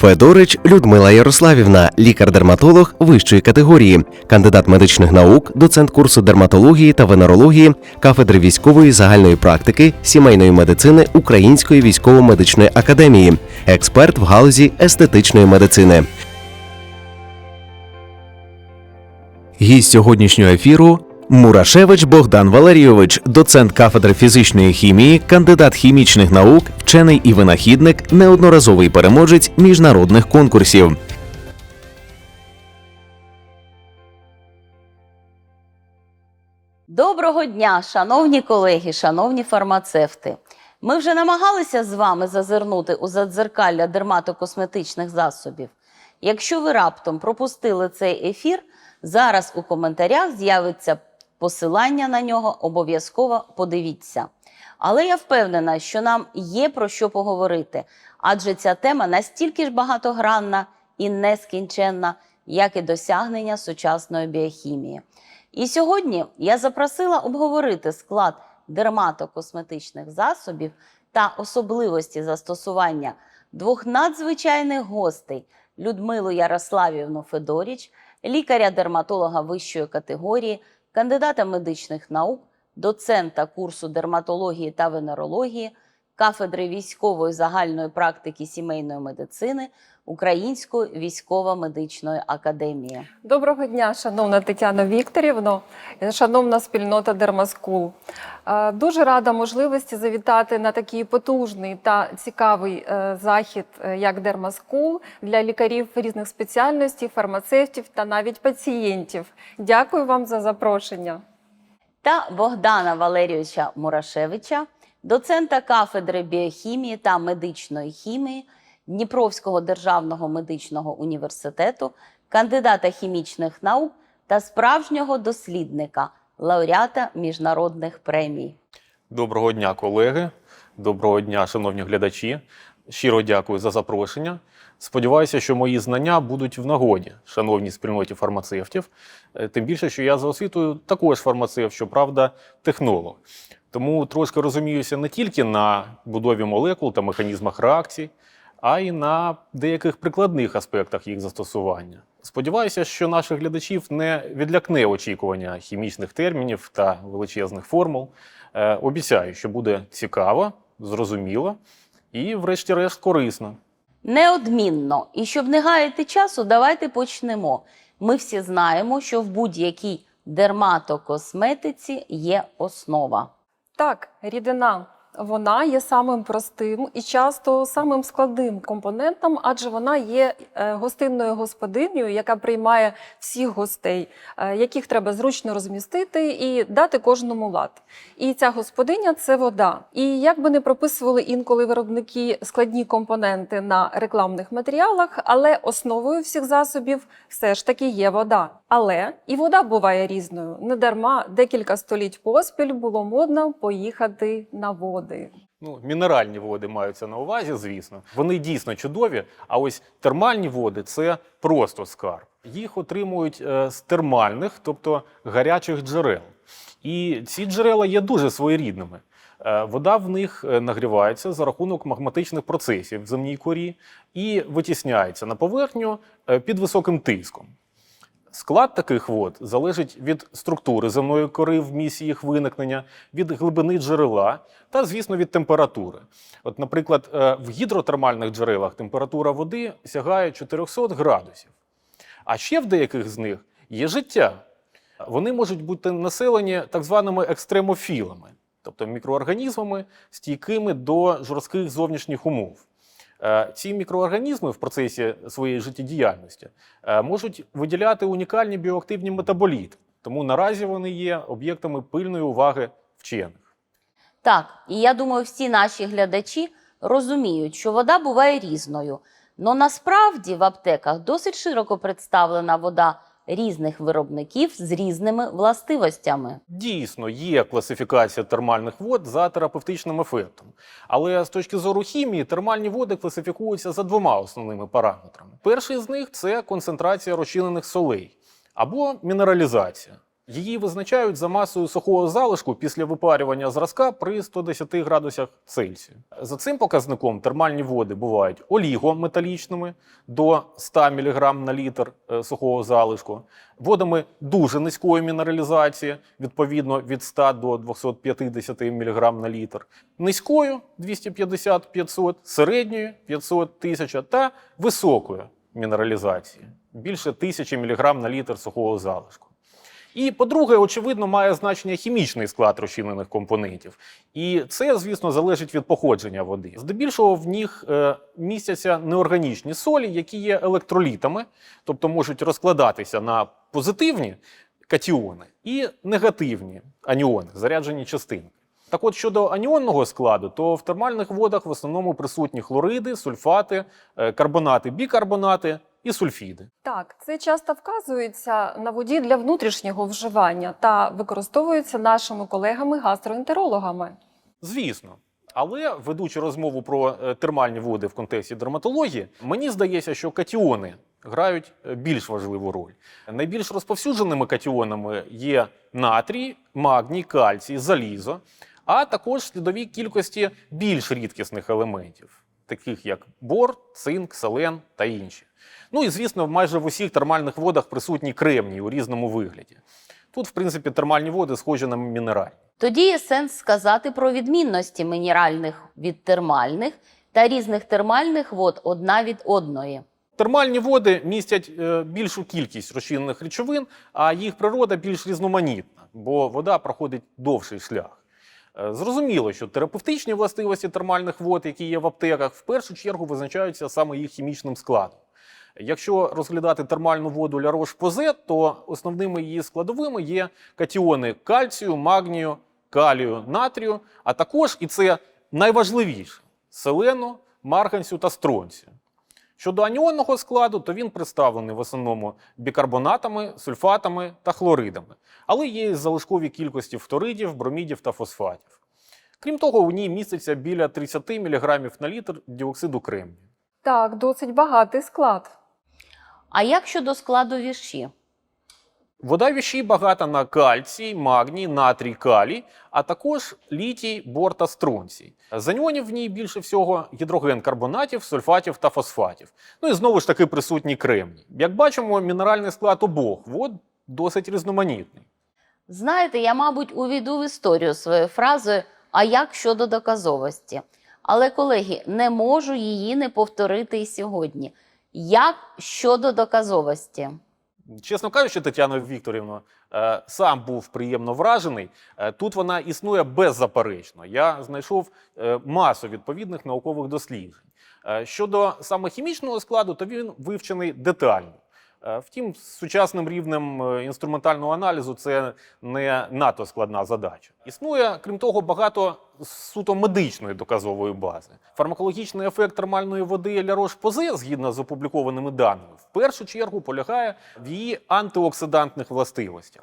Федорич Людмила Ярославівна, лікар-дерматолог вищої категорії, кандидат медичних наук, доцент курсу дерматології та венерології, кафедри військової загальної практики, сімейної медицини Української військово-медичної академії, експерт в галузі естетичної медицини. Гість сьогоднішнього ефіру Мурашевич Богдан Валерійович, доцент кафедри фізичної хімії, кандидат хімічних наук, вчений і винахідник, неодноразовий переможець міжнародних конкурсів. Доброго дня, шановні колеги, шановні фармацевти. Ми вже намагалися з вами зазирнути у задзеркалля дерматокосметичних засобів. Якщо ви раптом пропустили цей ефір, зараз у коментарях з'явиться посилання на нього, обов'язково подивіться. Але я впевнена, що нам є про що поговорити, адже ця тема настільки ж багатогранна і нескінченна, як і досягнення сучасної біохімії. І сьогодні я запросила обговорити склад дерматокосметичних засобів та особливості застосування двох надзвичайних гостей Людмилу Ярославівну Федоріч, лікаря-дерматолога вищої категорії, кандидата медичних наук, доцента курсу дерматології та венерології, кафедри військової загальної практики сімейної медицини Української військово-медичної академії. Доброго дня, шановна Тетяна Вікторівно, шановна спільнота Дермаскул. Е, Дуже рада можливості завітати на такий потужний та цікавий е, захід, е, як Дермаскул, для лікарів різних спеціальностей, фармацевтів та навіть пацієнтів. Дякую вам за запрошення. та Богдана Валерійовича Мурашевича, доцента кафедри біохімії та медичної хімії Дніпровського державного медичного університету, кандидата хімічних наук та справжнього дослідника, лауреата міжнародних премій. Доброго дня, колеги. Доброго дня, шановні глядачі. Щиро дякую за запрошення. Сподіваюся, що мої знання будуть в нагоді, шановній спільноті фармацевтів. Е, Тим більше, що я за освітою також фармацевт, щоправда, технолог. Тому трошки розуміюся не тільки на будові молекул та механізмах реакцій, а й на деяких прикладних аспектах їх застосування. Сподіваюся, що наших глядачів не відлякне очікування хімічних термінів та величезних формул. Е, Обіцяю, що буде цікаво, зрозуміло і, врешті-решт, корисно. Неодмінно. І щоб не гаяти часу, давайте почнемо. Ми всі знаємо, що в будь-якій дерматокосметиці є основа. Так, рідина. Вона є самим простим і часто самим складним компонентом, адже вона є е, гостинною господинею, яка приймає всіх гостей, е, яких треба зручно розмістити і дати кожному лад. І ця господиня це вода. І як би не прописували інколи виробники складні компоненти на рекламних матеріалах, але основою всіх засобів все ж таки є вода. Але і вода буває різною. Не дарма декілька століть поспіль було модно поїхати на води. Ну, мінеральні води маються на увазі, звісно. Вони дійсно чудові. А ось термальні води це просто скарб. Їх отримують е, з термальних, тобто гарячих джерел. І ці джерела є дуже своєрідними. Е, Вода в них е, нагрівається за рахунок магматичних процесів в земній корі і витісняється на поверхню під високим тиском. Склад таких вод залежить від структури земної кори в місці їх виникнення, від глибини джерела та, звісно, від температури. От, наприклад, е, в гідротермальних джерелах температура води сягає 400 градусів. А ще в деяких з них є життя. Вони можуть бути населені так званими екстремофілами, тобто мікроорганізмами, стійкими до жорстких зовнішніх умов. Е, Ці мікроорганізми в процесі своєї життєдіяльності е, можуть виділяти унікальні біоактивні метаболіти, тому наразі вони є об'єктами пильної уваги вчених. Так, і я думаю, всі наші глядачі розуміють, що вода буває різною. Но насправді в аптеках досить широко представлена вода різних виробників з різними властивостями. Дійсно, є класифікація термальних вод за терапевтичним ефектом. Але з точки зору хімії, термальні води класифікуються за двома основними параметрами. Перший з них це концентрація розчинених солей або мінералізація. Її визначають за масою сухого залишку після випарювання зразка при 110 градусах Цельсію. За цим показником термальні води бувають олігометалічними до 100 мг на літр е, сухого залишку, водами дуже низької мінералізації, відповідно від 100 до 250 мг на літр, низькою 250-500, середньою 500 1000 та високою мінералізації більше 1000 мг на літр сухого залишку. І, по-друге, очевидно, має значення хімічний склад розчинених компонентів. І це, звісно, залежить від походження води. Здебільшого в них е, містяться неорганічні солі, які є електролітами, тобто можуть розкладатися на позитивні катіони і негативні аніони, заряджені частинки. Так от щодо аніонного складу, то в термальних водах в основному присутні хлориди, сульфати, е, карбонати, бікарбонати і сульфіди. Так, це часто вказується на воді для внутрішнього вживання та використовується нашими колегами-гастроентерологами. Звісно. Але ведучи розмову про е, термальні води в контексті дерматології, мені здається, що катіони грають е, більш важливу роль. Найбільш розповсюдженими катіонами є натрій, магній, кальцій, залізо, а також слідові кількості більш рідкісних елементів, таких як бор, цинк, селен та інші. Ну і звісно, майже в усіх термальних водах присутній кремній у різному вигляді. Тут, в принципі, термальні води схожі на мінеральні. Тоді є сенс сказати про відмінності мінеральних від термальних та різних термальних вод одна від одної. Термальні води містять е, більшу кількість розчинених речовин, а їх природа більш різноманітна, бо вода проходить довший шлях. Е, Зрозуміло, що терапевтичні властивості термальних вод, які є в аптеках, в першу чергу визначаються саме їх хімічним складом. Якщо розглядати термальну воду Ля Рош-Позе, то основними її складовими є катіони кальцію, магнію, калію, натрію, а також, і це найважливіше, селену, марганцю та стронцію. Щодо аніонного складу, то він представлений в основному бікарбонатами, сульфатами та хлоридами, але є залишкові кількості фторидів, бромідів та фосфатів. Крім того, у ній міститься біля 30 мг на літр діоксиду кремнію. Так, досить багатий склад. А як щодо складу віші? Вода віщі багата на кальцій, магній, натрій, калій, а також літій, бор та стронцій. З аніонів в ній більше всього гідроген карбонатів, сульфатів та фосфатів. Ну і знову ж таки присутній кремній. Як бачимо, мінеральний склад обох вод досить різноманітний. Знаєте, я, мабуть, увійду в історію своєю фразою А як щодо доказовості? Але, колеги, не можу її не повторити і сьогодні. Як щодо доказовості? Чесно кажучи, Тетяно Вікторівно, е, сам був приємно вражений. Е, Тут вона існує беззаперечно. Я знайшов е, масу відповідних наукових досліджень. Щодо саме хімічного складу, то він вивчений детально. Е, Втім, з сучасним рівнем е, інструментального аналізу це не надто складна задача. Існує, крім того, багато суто медичної доказової бази. Фармакологічний ефект термальної води Ля Рош-Позе, згідно з опублікованими даними, в першу чергу полягає в її антиоксидантних властивостях.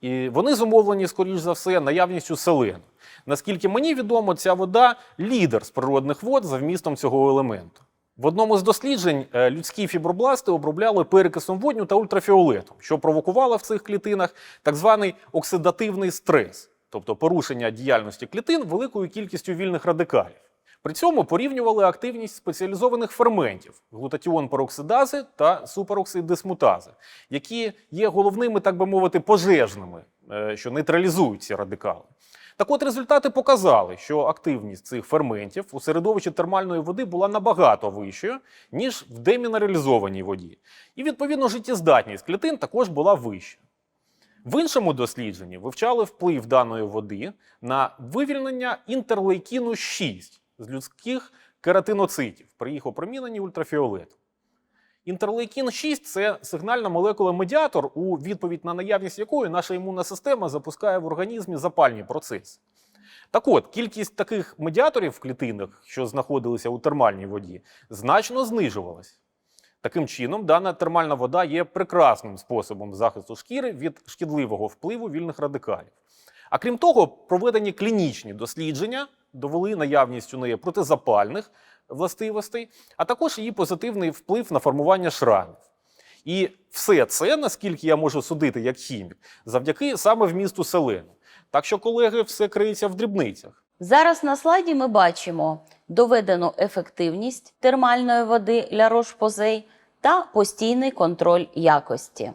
І вони зумовлені, скоріш за все, наявністю селену. Наскільки мені відомо, ця вода лідер з природних вод за вмістом цього елементу. В одному з досліджень е, людські фібробласти обробляли перекисом водню та ультрафіолетом, що провокувало в цих клітинах так званий оксидативний стрес, тобто порушення діяльності клітин великою кількістю вільних радикалів. При цьому порівнювали активність спеціалізованих ферментів глутатіон пероксидази та супероксидисмутази, які є головними, так би мовити, пожежними, е, що нейтралізують ці радикали. Так от результати показали, що активність цих ферментів у середовищі термальної води була набагато вищою, ніж в демінералізованій воді. І, відповідно, життєздатність клітин також була вища. В іншому дослідженні вивчали вплив даної води на вивільнення інтерлейкіну 6 з людських кератиноцитів при їх опроміненні ультрафіолетом. Інтерлейкін 6 це сигнальна молекула медіатор, у відповідь на наявність якої наша імунна система запускає в організмі запальні процеси. Так от, кількість таких медіаторів в клітинах, що знаходилися у термальній воді, значно знижувалась. Таким чином, дана термальна вода є прекрасним способом захисту шкіри від шкідливого впливу вільних радикалів. А крім того, проведені клінічні дослідження довели наявність у неї протизапальних властивостей, а також її позитивний вплив на формування шрамів. І все це, наскільки я можу судити як хімік, завдяки саме вмісту селену. Так що, колеги, все криється в дрібницях. Зараз на слайді ми бачимо доведену ефективність термальної води Ля Рош-Позей та постійний контроль якості.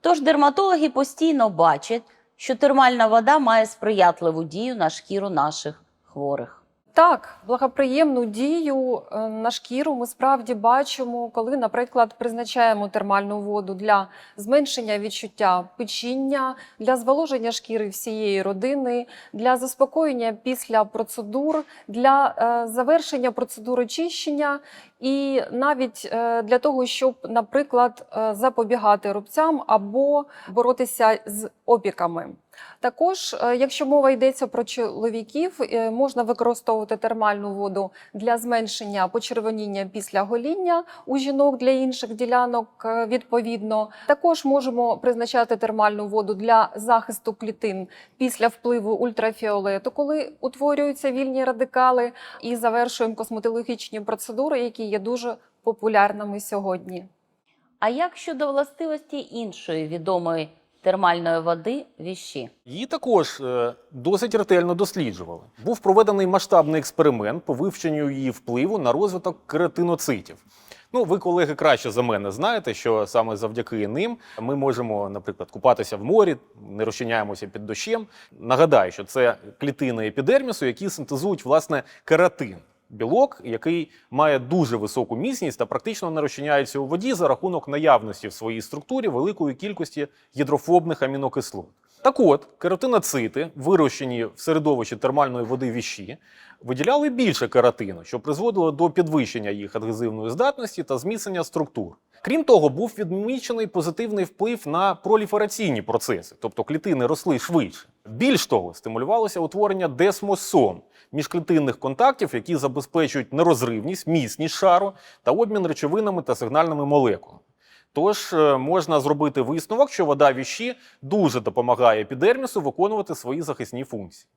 Тож дерматологи постійно бачать, що термальна вода має сприятливу дію на шкіру наших хворих. Так, благоприємну дію е, на шкіру ми справді бачимо, коли, наприклад, призначаємо термальну воду для зменшення відчуття печіння, для зволоження шкіри всієї родини, для заспокоєння після процедур, для е, завершення процедури очищення і навіть е, для того, щоб, наприклад, запобігати рубцям або боротися з опіками. Також, е, якщо мова йдеться про чоловіків, е, можна використовувати термальну воду для зменшення почервоніння після гоління у жінок для інших ділянок. е, Відповідно, також можемо призначати термальну воду для захисту клітин після впливу ультрафіолету, коли утворюються вільні радикали, і завершуємо косметологічні процедури, які є дуже популярними сьогодні. А як щодо властивості іншої відомої термальної води віщі? Її також е, досить ретельно досліджували. Був проведений масштабний експеримент по вивченню її впливу на розвиток кератиноцитів. Ну, ви, колеги, краще за мене знаєте, що саме завдяки ним ми можемо, наприклад, купатися в морі, не розчиняємося під дощем. Нагадаю, що це клітини епідермісу, які синтезують власне кератин. Білок, який має дуже високу міцність та практично не розчиняється у воді за рахунок наявності в своїй структурі великої кількості гідрофобних амінокислот. Так от, кератиноцити, вирощені в середовищі термальної води віщі, виділяли більше кератину, що призводило до підвищення їх адгезивної здатності та зміцнення структур. Крім того, був відмічений позитивний вплив на проліфераційні процеси, тобто клітини росли швидше. Більш того, стимулювалося утворення десмосом міжклітинних контактів, які забезпечують нерозривність, міцність шару та обмін речовинами та сигнальними молекулами. Тож е, можна зробити висновок, що вода віщі дуже допомагає епідермісу виконувати свої захисні функції.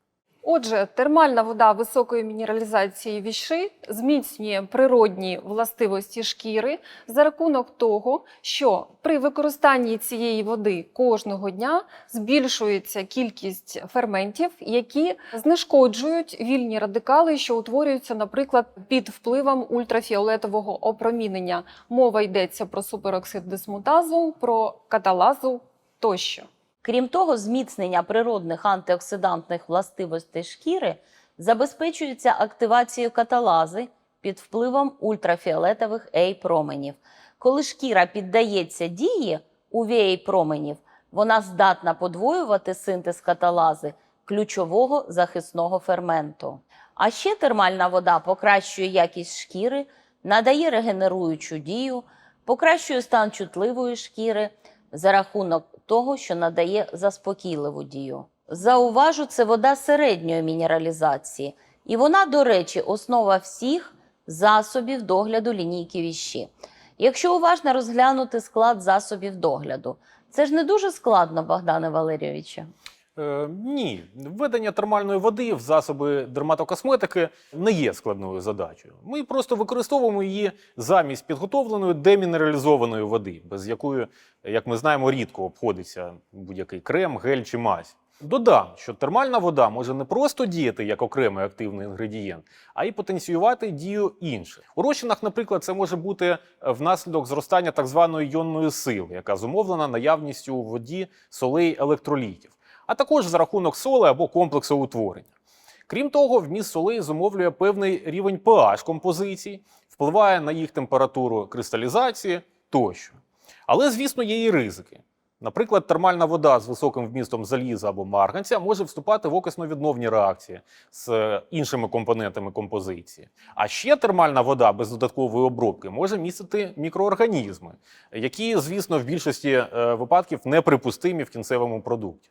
Отже, термальна вода високої мінералізації віши зміцнює природні властивості шкіри за рахунок того, що при використанні цієї води кожного дня збільшується кількість ферментів, які знешкоджують вільні радикали, що утворюються, наприклад, під впливом ультрафіолетового опромінення. Мова йдеться про супероксид дисмутазу, про каталазу тощо. Крім того, зміцнення природних антиоксидантних властивостей шкіри забезпечується активацією каталази під впливом ультрафіолетових ей-променів. Коли шкіра піддається дії UVA-променів, вона здатна подвоювати синтез каталази ключового захисного ферменту. А ще термальна вода покращує якість шкіри, надає регенеруючу дію, покращує стан чутливої шкіри за рахунок того, що надає заспокійливу дію. Зауважу, це вода середньої мінералізації, і вона, до речі, основа всіх засобів догляду лінійки віщі. Якщо уважно розглянути склад засобів догляду, це ж не дуже складно, Богдане Валерійовичу. Е, ні, введення термальної води в засоби дерматокосметики не є складною задачею. Ми просто використовуємо її замість підготовленої демінералізованої води, без якої, як ми знаємо, рідко обходиться будь-який крем, гель чи мазь. Додам, що термальна вода може не просто діяти як окремий активний інгредієнт, а й потенціювати дію інших. У розчинах, наприклад, це може бути е, внаслідок зростання так званої йонної сили, яка зумовлена наявністю у воді солей електролітів, а також за рахунок соли або комплексу утворення. Крім того, вміст солей зумовлює певний рівень pH композицій, впливає на їх температуру кристалізації тощо. Але, звісно, є і ризики. Наприклад, термальна вода з високим вмістом заліза або марганця може вступати в окисно-відновні реакції з е, іншими компонентами композиції. А ще термальна вода без додаткової обробки може містити мікроорганізми, які, звісно, в більшості е, випадків неприпустимі в кінцевому продукті.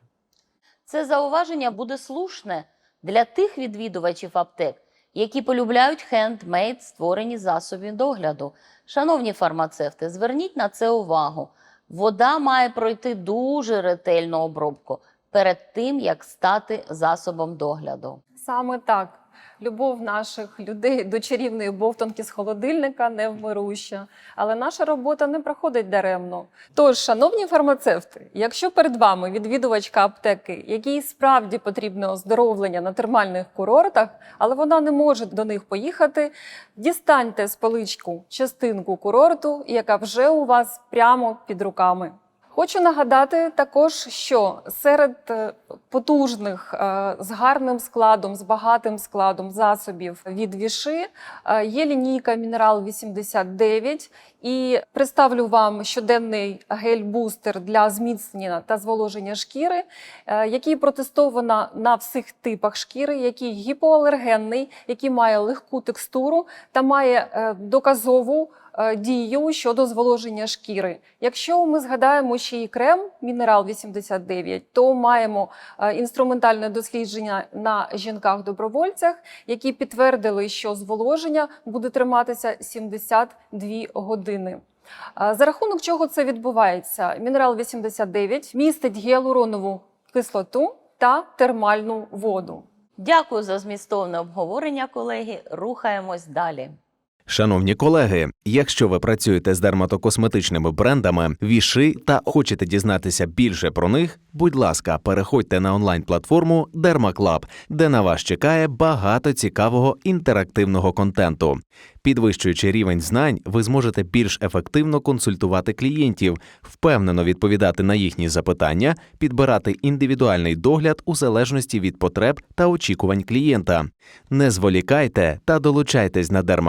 Це зауваження буде слушне для тих відвідувачів аптек, які полюбляють хендмейд створені засоби догляду. Шановні фармацевти, зверніть на це увагу. Вода має пройти дуже ретельну обробку перед тим, як стати засобом догляду. Саме так. Любов наших людей до чарівної бовтанки з холодильника невмируща, але наша робота не проходить даремно. Тож, шановні фармацевти, якщо перед вами відвідувачка аптеки, якій справді потрібне оздоровлення на термальних курортах, але вона не може до них поїхати, дістаньте з поличку частинку курорту, яка вже у вас прямо під руками. Хочу нагадати також, що серед е, потужних е, з гарним складом, з багатим складом засобів від віши е, є лінійка Мінерал 89 і представлю вам щоденний гель-бустер для зміцнення та зволоження шкіри, який протестовано на всіх типах шкіри, який гіпоалергенний, який має легку текстуру та має доказову дію щодо зволоження шкіри. Якщо ми згадаємо ще і крем Мінерал 89, то маємо е, інструментальне дослідження на жінках-добровольцях, які підтвердили, що зволоження буде триматися 72 години. Е, За рахунок чого це відбувається? Мінерал 89 містить гіалуронову кислоту та термальну воду. Дякую за змістовне обговорення, колеги. Рухаємось далі. Шановні колеги, якщо ви працюєте з дерматокосметичними брендами, віши та хочете дізнатися більше про них, будь ласка, переходьте на онлайн-платформу DermaClub, де на вас чекає багато цікавого інтерактивного контенту. Підвищуючи рівень знань, ви зможете більш ефективно консультувати клієнтів, впевнено відповідати на їхні запитання, підбирати індивідуальний догляд у залежності від потреб та очікувань клієнта. Не зволікайте та долучайтесь на Derma